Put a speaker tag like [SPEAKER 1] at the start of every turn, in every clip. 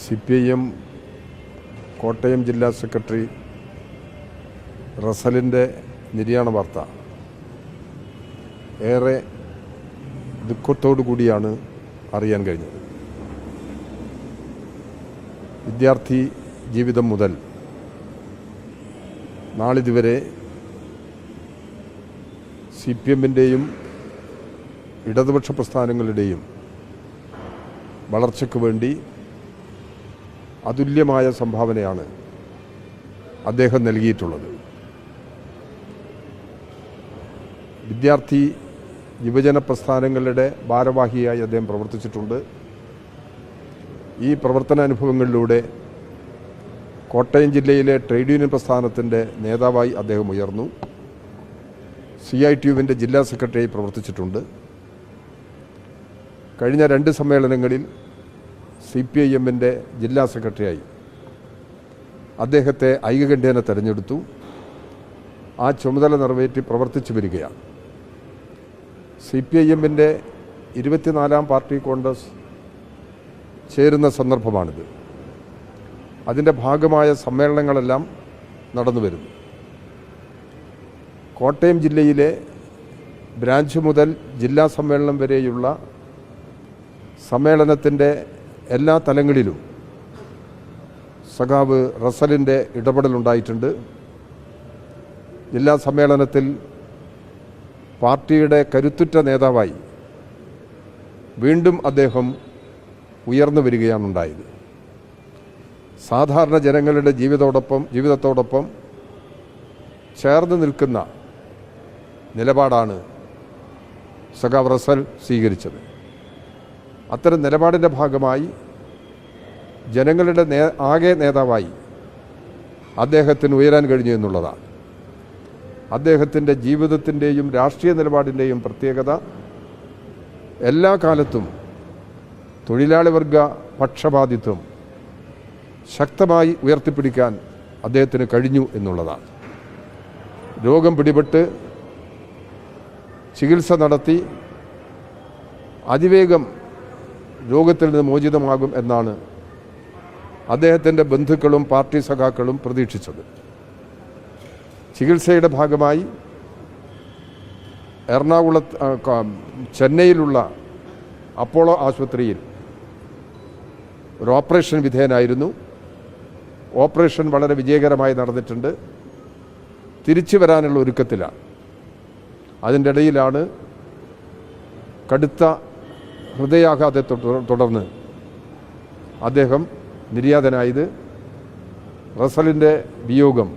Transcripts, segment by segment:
[SPEAKER 1] C P I M Kottayam ജില്ലാ secretary റസലിന്റെ നിര്യാണ വാർത്ത. ഏറെ ദുഃഖത്തോടു കൂടിയാണ് അറിയാൻ കഴിഞ്ഞത്. വിദ്യാർത്ഥി ജീവിതം മുതൽ നാളിതുവരെ സി പി എമ്മിന്റെയും ഇടതുപക്ഷ പ്രസ്ഥാനങ്ങളുടെയും വളർച്ചയ്ക്ക് വേണ്ടി അതുല്യമായ സംഭാവനയാണ് അദ്ദേഹം നൽകിയിട്ടുള്ളത്. വിദ്യാർത്ഥി യുവജന പ്രസ്ഥാനങ്ങളുടെ ഭാരവാഹിയായി അദ്ദേഹം പ്രവർത്തിച്ചിട്ടുണ്ട്. ഈ പ്രവർത്തന അനുഭവങ്ങളിലൂടെ കോട്ടയം ജില്ലയിലെ ട്രേഡ് യൂണിയൻ പ്രസ്ഥാനത്തിന്റെ നേതാവായി അദ്ദേഹം ഉയർന്നു. സി ഐ ടി യുവിന്റെ ജില്ലാ സെക്രട്ടറിയായി പ്രവർത്തിച്ചിട്ടുണ്ട്. കഴിഞ്ഞ രണ്ട് സമ്മേളനങ്ങളിൽ സി പി ഐ എമ്മിന്റെ ജില്ലാ സെക്രട്ടറിയായി. അദ്ദേഹത്തെ ഐകകണ്ഠ്യേന തെരഞ്ഞെടുത്തു. ആ ചുമതല നിറവേറ്റി പ്രവർത്തിച്ചു വരികയാണ്. സി പി ഐ എമ്മിന്റെ ഇരുപത്തിനാലാം പാർട്ടി കോൺഗ്രസ് ചേരുന്ന സന്ദർഭമാണിത്. അതിന്റെ ഭാഗമായ സമ്മേളനങ്ങളെല്ലാം നടന്നു വരുന്നു. കോട്ടയം ജില്ലയിലെ ബ്രാഞ്ച് മുതൽ ജില്ലാ സമ്മേളനം വരെയുള്ള സമ്മേളനത്തിന്റെ എല്ലാ തലങ്ങളിലും സഖാവ് റസലിന്റെ ഇടപെടലുണ്ടായിട്ടുണ്ട്. ജില്ലാ സമ്മേളനത്തിൽ പാർട്ടിയുടെ കരുത്തുറ്റ നേതാവായി വീണ്ടും അദ്ദേഹം ഉയർന്നു വരികയാണുണ്ടായത്. സാധാരണ ജനങ്ങളുടെ ജീവിതത്തോടൊപ്പം ജീവിതത്തോടൊപ്പം ചേർന്ന് നിൽക്കുന്ന നിലപാടാണ് സഖാവ് റസൽ സ്വീകരിച്ചത്. അത്തരം നിലപാടിന്റെ ഭാഗമായി ജനങ്ങളുടെ നേ ആകെ നേതാവായി അദ്ദേഹത്തിന് ഉയരാൻ കഴിഞ്ഞു എന്നുള്ളതാണ്. അദ്ദേഹത്തിന്റെ ജീവിതത്തിന്റെയും രാഷ്ട്രീയ നിലപാടിന്റെയും പ്രത്യേകത എല്ലാ കാലത്തും തൊഴിലാളി വർഗ പക്ഷപാതിത്വം ശക്തമായി ഉയർത്തിപ്പിടിക്കാൻ അദ്ദേഹത്തിന് കഴിഞ്ഞു എന്നുള്ളതാണ്. രോഗം പിടിപെട്ട് ചികിത്സ നടത്തി അതിവേഗം രോഗത്തിൽ നിന്ന് മോചിതമാകും എന്നാണ് അദ്ദേഹത്തിന്റെ ബന്ധുക്കളും പാർട്ടി സഖാക്കളും പ്രതീക്ഷിച്ചത്. ചികിത്സയുടെ ഭാഗമായി എറണാകുളത്ത് ചെന്നൈയിലുള്ള അപ്പോളോ ആശുപത്രിയിൽ ഒരു ഓപ്പറേഷൻ വിധേയനായിരുന്നു. ഓപ്പറേഷൻ വളരെ വിജയകരമായി നടന്നിട്ടുണ്ട്. തിരിച്ചു വരാനുള്ള ഒരുക്കത്തിലാണ്. അതിന്റെ ഇടയിലാണ് കടുത്ത ഹൃദയാഘാതത്തെ തുടർന്ന് അദ്ദേഹം നിര്യാതനായത് റസലിന്റെ വിയോഗം.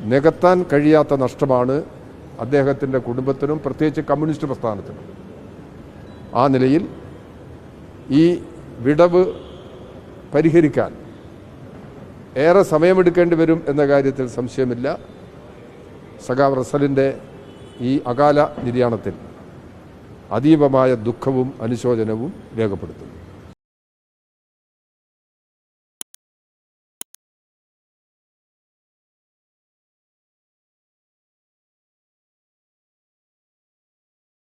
[SPEAKER 1] നികത്താൻ കഴിയാത്ത നഷ്ടമാണ് അദ്ദേഹത്തിന്റെ കുടുംബത്തിനും പ്രത്യേകിച്ച് കമ്മ്യൂണിസ്റ്റ് പ്രസ്ഥാനത്തിനും. ആ നിലയിൽ ഈ വിടവ് പരിഹരിക്കാൻ ഏറെ സമയമെടുക്കേണ്ടി വരും എന്ന കാര്യത്തിൽ സംശയമില്ല. സഖാവ് റസലിന്റെ ഈ അകാല നിര്യാണത്തിൽ അതീവമായ ദുഃഖവും അനുശോചനവും രേഖപ്പെടുത്തുന്നു.